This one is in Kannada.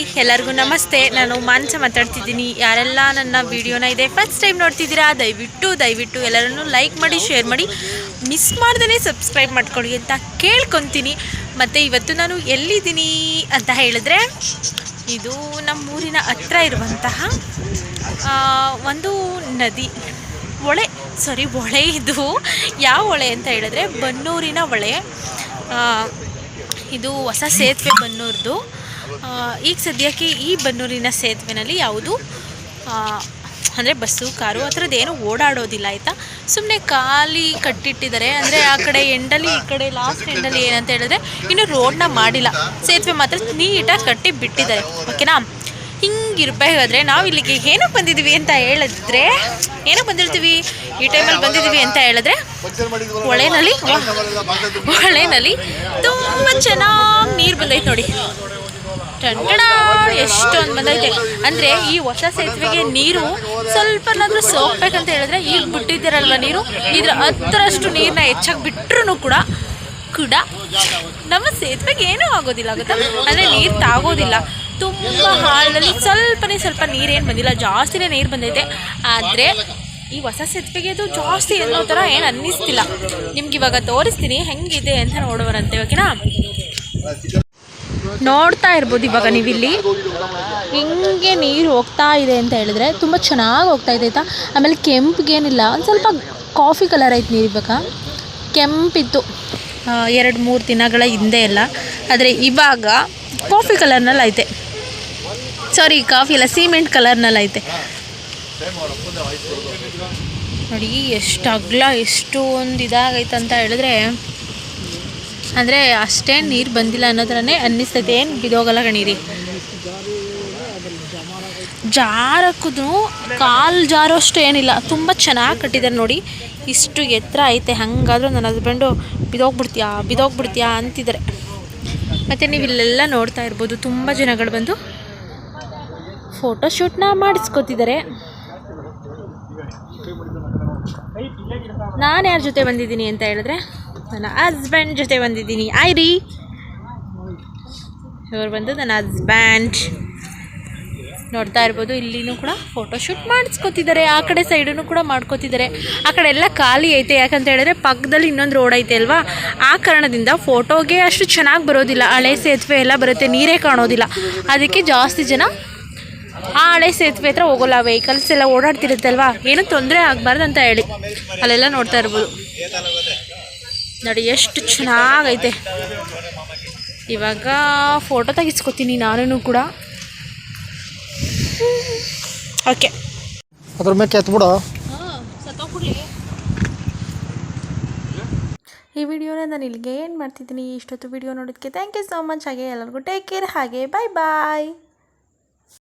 ಹಾಯ್ ಎಲ್ಲರಿಗೂ ನಮಸ್ತೆ. ನಾನು ಮಾನ್ಸ ಮಾತಾಡ್ತಿದ್ದೀನಿ. ಯಾರೆಲ್ಲ ನನ್ನ ವಿಡಿಯೋನ ಇದೆ ಫಸ್ಟ್ ಟೈಮ್ ನೋಡ್ತಿದ್ದೀರಾ, ದಯವಿಟ್ಟು ದಯವಿಟ್ಟು ಎಲ್ಲರನ್ನೂ ಲೈಕ್ ಮಾಡಿ ಶೇರ್ ಮಾಡಿ ಮಿಸ್ ಮಾಡ್ದೇ ಸಬ್ಸ್ಕ್ರೈಬ್ ಮಾಡ್ಕೊಳ್ಳಿ ಅಂತ ಕೇಳ್ಕೊತೀನಿ. ಮತ್ತು ಇವತ್ತು ನಾನು ಎಲ್ಲಿದ್ದೀನಿ ಅಂತ ಹೇಳಿದ್ರೆ, ಇದು ನಮ್ಮೂರಿನ ಹತ್ರ ಇರುವಂತಹ ಒಂದು ನದಿ. ಹೊಳೆ ಸಾರಿ ಹೊಳೆ ಇದು. ಯಾವ ಹೊಳೆ ಅಂತ ಹೇಳಿದ್ರೆ, ಬನ್ನೂರಿನ ಹೊಳೆ ಇದು ಹೊಸ ಸೇತುವೆ ಬನ್ನೂರ್ದು. ಈಗ ಸದ್ಯಕ್ಕೆ ಈ ಬನ್ನೂರಿನ ಸೇತುವೆನಲ್ಲಿ ಯಾವುದು? ಅಂದರೆ ಬಸ್ಸು, ಕಾರು, ಆ ಥರದ್ದು ಏನು ಓಡಾಡೋದಿಲ್ಲ, ಆಯಿತಾ? ಸುಮ್ಮನೆ ಖಾಲಿ ಕಟ್ಟಿಟ್ಟಿದ್ದಾರೆ. ಅಂದರೆ ಆ ಕಡೆ ಎಂಡಲ್ಲಿ, ಈ ಕಡೆ ಲಾಸ್ಟ್ ಎಂಡಲ್ಲಿ ಏನಂತ ಹೇಳಿದ್ರೆ ಇನ್ನು ರೋಡ್ನ ಮಾಡಿಲ್ಲ. ಸೇತುವೆ ಮಾತ್ರ ನೀಟಾಗಿ ಕಟ್ಟಿ ಬಿಟ್ಟಿದ್ದಾರೆ ಓಕೆನಾ ಹಿಂಗಿರ್ಬೇಕಾದ್ರೆ ನಾವು ಇಲ್ಲಿಗೆ ಏನಕ್ಕೆ ಬಂದಿದ್ದೀವಿ ಅಂತ ಹೇಳಿದ್ರೆ ಏನಕ್ಕೆ ಬಂದಿರ್ತೀವಿ. ಈ ಟೈಮಲ್ಲಿ ಬಂದಿದ್ದೀವಿ ಅಂತ ಹೇಳಿದ್ರೆ ಹೊಳೆನಲ್ಲಿ ಹೊಳೆನಲ್ಲಿ ತುಂಬ ಚೆನ್ನಾಗಿ ನೀರು ಬಂದೈತೆ ನೋಡಿ. ಟಂಟಣ ಎಷ್ಟೊಂದು ಬಂದೈತೆ ಅಂದರೆ ಈ ಹೊಸ ಸೇತುವೆಗೆ ನೀರು ಸ್ವಲ್ಪನಾದರೂ ಸೋಗ್ಬೇಕಂತ ಹೇಳಿದ್ರೆ ಈಗ ಬಿಟ್ಟಿದ್ದೀರಲ್ವ ನೀರು? ಇದ್ರ ಹತ್ತರಷ್ಟು ನೀರನ್ನ ಹೆಚ್ಚಾಗಿ ಬಿಟ್ರೂ ಕೂಡ ಕೂಡ. ನಮ್ಮ ಸೇತುವೆಗೆ ಏನೂ ಆಗೋದಿಲ್ಲ, ಗೊತ್ತಾ? ಅಂದರೆ ನೀರು ತಾಗೋದಿಲ್ಲ. ತುಂಬ ಹಾಳಲ್ಲಿ ಸ್ವಲ್ಪನೇ ಸ್ವಲ್ಪ ನೀರೇನು ಬಂದಿಲ್ಲ, ಜಾಸ್ತಿನೇ ನೀರು ಬಂದೈತೆ. ಆದರೆ ಈ ಹೊಸ ಸೇತುವೆಗೆ ಅದು ಜಾಸ್ತಿ ಅನ್ನೋ ಥರ ಏನು ಅನ್ನಿಸ್ತಿಲ್ಲ. ನಿಮ್ಗೆ ಇವಾಗ ತೋರಿಸ್ತೀನಿ, ಹೆಂಗಿದೆ ಅಂತ ನೋಡುವರಂತೆ ಓಕೆನಾ? ನೋಡ್ತಾ ಇರ್ಬೋದು ಇವಾಗ ನೀವಿಲ್ಲಿ. ಹೆಂಗೆ ನೀರು ಹೋಗ್ತಾ ಇದೆ ಅಂತ ಹೇಳಿದ್ರೆ ತುಂಬ ಚೆನ್ನಾಗಿ ಹೋಗ್ತಾ ಇದೆ ಆಯಿತಾ? ಆಮೇಲೆ ಕೆಂಪಿಗೇನಿಲ್ಲ. ಒಂದು ಸ್ವಲ್ಪ ಕಾಫಿ ಕಲರ್ ಐತೆ ನೀರು ಇವಾಗ. ಕೆಂಪಿತ್ತು ಎರಡು ಮೂರು ದಿನಗಳ ಹಿಂದೆ ಎಲ್ಲ. ಆದರೆ ಇವಾಗ ಕಾಫಿ ಕಲರ್ನಲ್ಲಿ ಐತೆ. ಸಾರಿ ಕಾಫಿ ಅಲ್ಲ ಸಿಮೆಂಟ್ ಕಲರ್ನಲ್ಲಿ ಐತೆ. ನೋಡಿ, ಎಷ್ಟು ಅಗ್ಲ, ಎಷ್ಟು ಒಂದು ಇದಾಗೈತೆ ಅಂತ ಹೇಳಿದ್ರೆ ಅಂದರೆ ಅಷ್ಟೇ ನೀರು ಬಂದಿಲ್ಲ ಅನ್ನೋದ್ರೇ ಅನ್ನಿಸ್ತೈತೆ. ಏನು ಬಿದೋಗಲ್ಲ ಕಣೀರಿ. ಜಾರಕ್ಕೂ ಕಾಲು ಜಾರೋಷ್ಟು ಏನಿಲ್ಲ. ತುಂಬ ಚೆನ್ನಾಗಿ ಕಟ್ಟಿದ್ದಾರೆ ನೋಡಿ. ಇಷ್ಟು ಎತ್ತರ ಐತೆ. ಹಾಗಾದ್ರೂ ನನ್ನ ಹಸ್ಬೆಂಡು ಬಿದೋಗ್ಬಿಡ್ತೀಯಾ ಬಿದೋಗ್ಬಿಡ್ತೀಯಾ ಅಂತಿದ್ದಾರೆ ಮತ್ತು ನೀವು ಇಲ್ಲೆಲ್ಲ ನೋಡ್ತಾ ಇರ್ಬೋದು. ತುಂಬ ಜನಗಳು ಬಂದು ಫೋಟೋಶೂಟ್ನ ಮಾಡಿಸ್ಕೋತಿದ್ದಾರೆ ನಾನು ಯಾರ ಜೊತೆ ಬಂದಿದ್ದೀನಿ ಅಂತ ಹೇಳಿದ್ರೆ? ನನ್ನ ಹಸ್ಬೆಂಡ್ ಜೊತೆ ಬಂದಿದ್ದೀನಿ. ಐರಿ ಇವರು ಬಂದು ನನ್ನ ಹಸ್ಬ್ಯಾಂಡ್ ನೋಡ್ತಾ ಇರ್ಬೋದು, ಇಲ್ಲಿನೂ ಕೂಡ ಫೋಟೋಶೂಟ್ ಮಾಡಿಸ್ಕೊತಿದ್ದಾರೆ. ಆ ಕಡೆ ಸೈಡೂ ಕೂಡ ಮಾಡ್ಕೋತಿದ್ದಾರೆ. ಆ ಕಡೆ ಎಲ್ಲ ಖಾಲಿ ಐತೆ. ಯಾಕಂತ ಹೇಳಿದ್ರೆ ಪಕ್ಕದಲ್ಲಿ ಇನ್ನೊಂದು ರೋಡ್ ಐತೆ ಅಲ್ವಾ? ಆ ಕಾರಣದಿಂದ ಫೋಟೋಗೆ ಅಷ್ಟು ಚೆನ್ನಾಗಿ ಬರೋದಿಲ್ಲ. ಹಳೆ ಸೇತುವೆ ಎಲ್ಲ ಬರುತ್ತೆ, ನೀರೇ ಕಾಣೋದಿಲ್ಲ. ಅದಕ್ಕೆ ಜಾಸ್ತಿ ಜನ ಆ ಹಳೆ ಸೇತುವೆ ಹತ್ರ ಹೋಗೋಲ್ಲ. ವೆಹಿಕಲ್ಸ್ ಎಲ್ಲ ಓಡಾಡ್ತಿರುತ್ತಲ್ವಾ ಏನೂ ತೊಂದರೆ ಆಗಬಾರ್ದು ಅಂತ ಹೇಳಿ. ಅಲ್ಲೆಲ್ಲ ನೋಡ್ತಾ ಇರ್ಬೋದು. ನೋಡಿ ಎಷ್ಟು ಚೆನ್ನಾಗೈತೆ. ಇವಾಗ ಫೋಟೋ ತೆಗಿಸ್ಕೊತೀನಿ ನಾನು ಕೂಡ. ಓಕೆ. ಅದ್ರ ಮೇಲೆ ಕೆತ್ಬಿಡು. ಈ ವಿಡಿಯೋನ ನಾನು ಇಲ್ಲಿಗೆ ಏನು ಮಾಡ್ತಿದ್ದೀನಿ. ಇಷ್ಟೊತ್ತು ವಿಡಿಯೋ ನೋಡೋದಕ್ಕೆ ಥ್ಯಾಂಕ್ ಯು ಸೋ ಮಚ್ ಹಾಗೆ ಎಲ್ಲರಿಗೂ ಟೇಕ್ ಕೇರ್ ಹಾಗೆ ಬಾಯ್ ಬಾಯ್